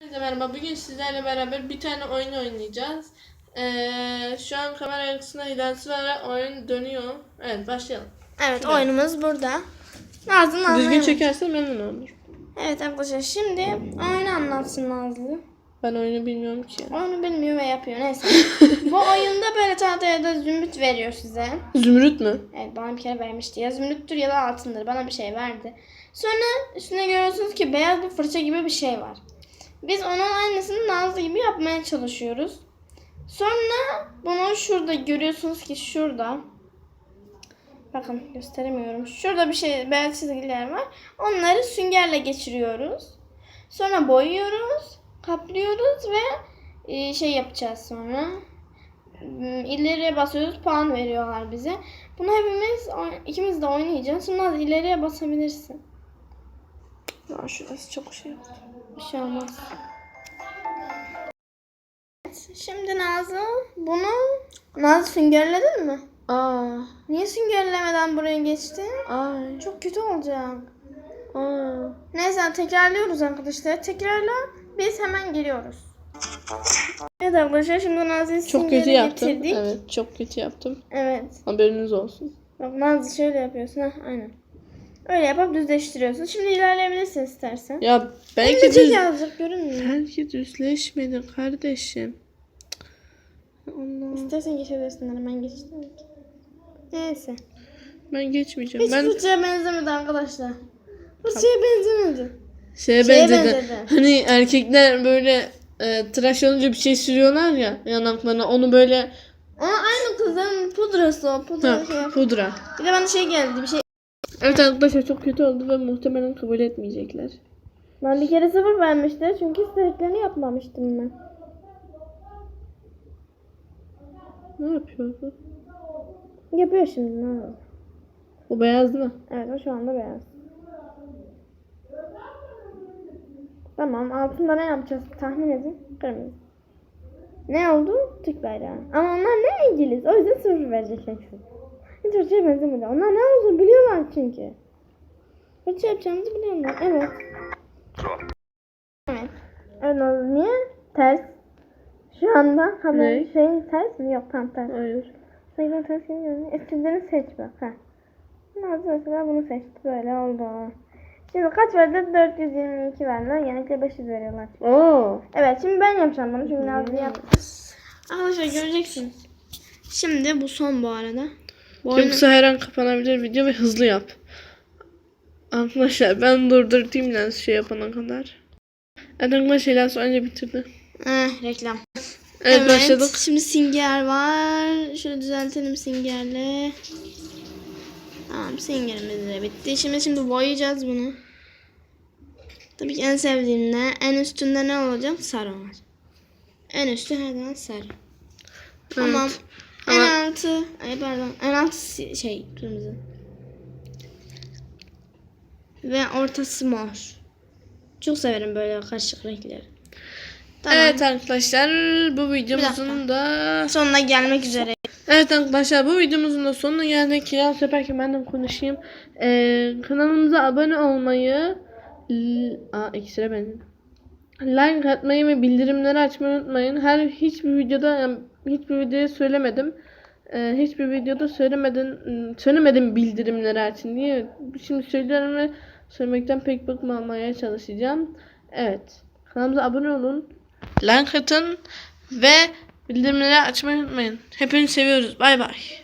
Herkese merhaba. Bugün sizlerle beraber bir tane oyun oynayacağız. Ee, şu an kamera arkasında ilerisi var oyun dönüyor. Evet başlayalım. Evet Şurada. oyunumuz burada. Nazlı Nazlı. Düzgün çekersen memnun olur. Evet arkadaşlar şimdi oyunu anlatsın Nazlı. Ben oyunu bilmiyorum ki. Oyunu bilmiyor ve yapıyor neyse. Bu oyunda böyle tahtaya da zümrüt veriyor size. Zümrüt mü? Evet bana bir kere vermişti. Ya zümrüttür ya da altındır. Bana bir şey verdi. Sonra üstüne görüyorsunuz ki beyaz bir fırça gibi bir şey var. Biz onun aynısını Nazlı gibi yapmaya çalışıyoruz. Sonra bunu şurada görüyorsunuz ki şurada. Bakın gösteremiyorum. Şurada bir şey beyaz çizgiler var. Onları süngerle geçiriyoruz. Sonra boyuyoruz, kaplıyoruz ve e, şey yapacağız sonra. Hmm, ileriye basıyoruz puan veriyorlar bize. Bunu hepimiz ikimiz de oynayacağız. Sonra ileriye basabilirsin. Aa, şurası çok şey. Bir şey olmaz. Şimdi Nazlı bunu Nazlı süngerledin mi? Aa, Niye süngerlemeden buraya geçtin? ay, Çok kötü olacak. aa. Neyse tekrarlıyoruz arkadaşlar. Tekrarla biz hemen geliyoruz. Evet arkadaşlar şimdi Nazlı'yı Çok kötü yaptım. getirdik. Evet, çok kötü yaptım. Evet. Haberiniz olsun. Bak Nazlı şöyle yapıyorsun. ha aynen. Öyle yapıp düzleştiriyorsun. Şimdi ilerleyebilirsin istersen. Ya belki düz... yazık görünmüyor. Belki düzleşmedi kardeşim. Allah. İstersen geçebilirsin hemen geçtim. Neyse. Ben geçmeyeceğim. Hiç ben fırçaya benzemedi arkadaşlar. Fırçaya benzemedi. Şeye Şeye benzedi. benzedi. Hani erkekler böyle e, tıraş olunca bir şey sürüyorlar ya yanaklarına. Onu böyle Ama aynı kızın pudrası o. Pudra ha, şey pudra. Bir de bana şey geldi bir şey. Evet arkadaşlar çok kötü oldu ve muhtemelen kabul etmeyecekler. Ben bir kere sıfır vermişti çünkü istediklerini yapmamıştım ben. Ne yapıyor bu? Yapıyor şimdi ne yapalım? O beyaz değil mi? Evet o şu anda beyaz. Tamam altında ne yapacağız tahmin edin. Kırmızı. Ne oldu? Türk bayrağı. Ama onlar ne İngiliz. O yüzden sıfır vereceksin. Hiç Türkçe'ye benzemedi. Onlar ne oldu biliyorlar çünkü. Türkçe yapacağımızı biliyorlar. Evet. Evet. Evet oldu. Niye? Ters. Şu anda haber Ne? şeyin ters mi? Yok tam ters. Hayır. Sayıdan ters geliyor. İstediğini seç bak. Ha. Nazlı mesela bunu seçti. Böyle oldu. Şimdi kaç verdi? 422 verdiler. Genellikle 500 veriyorlar. Oo. Evet şimdi ben yapacağım bunu. Çünkü Nazlı yaptı. Arkadaşlar göreceksin. Şimdi bu son bu arada. Bu oyunu- Yoksa her an kapanabilir video ve hızlı yap. Arkadaşlar ben durdurtayım lens şey yapana kadar. Evet arkadaşlar lens önce bitirdi. Eh, reklam. Evet, başladık. Şimdi singer var. Şöyle düzeltelim singerle. Tamam singerimiz de bitti. Şimdi şimdi boyayacağız bunu. Tabii ki en sevdiğim ne? En üstünde ne olacak? Sarı var. En üstü her zaman sarı. Tamam. En Ama- altı, ay pardon, en altı şey kırmızı. Ve ortası mor. Çok severim böyle karışık renkleri. Tamam. Evet arkadaşlar bu videomuzun da Sonuna gelmek üzere. Evet arkadaşlar bu videomuzun da sonuna geldik. Ya seferken ben de konuşayım. Ee, kanalımıza abone olmayı Aa ekstra benim. Like atmayı ve bildirimleri açmayı unutmayın. Her hiçbir videoda yani hiçbir videoda söylemedim. Ee, hiçbir videoda söylemedim söylemedim bildirimleri açın diye. Şimdi söylüyorum ve söylemekten pek bıkmamaya çalışacağım. Evet. Kanalımıza abone olun. Like atın ve bildirimleri açmayı unutmayın. Hepinizi seviyoruz. Bay bay.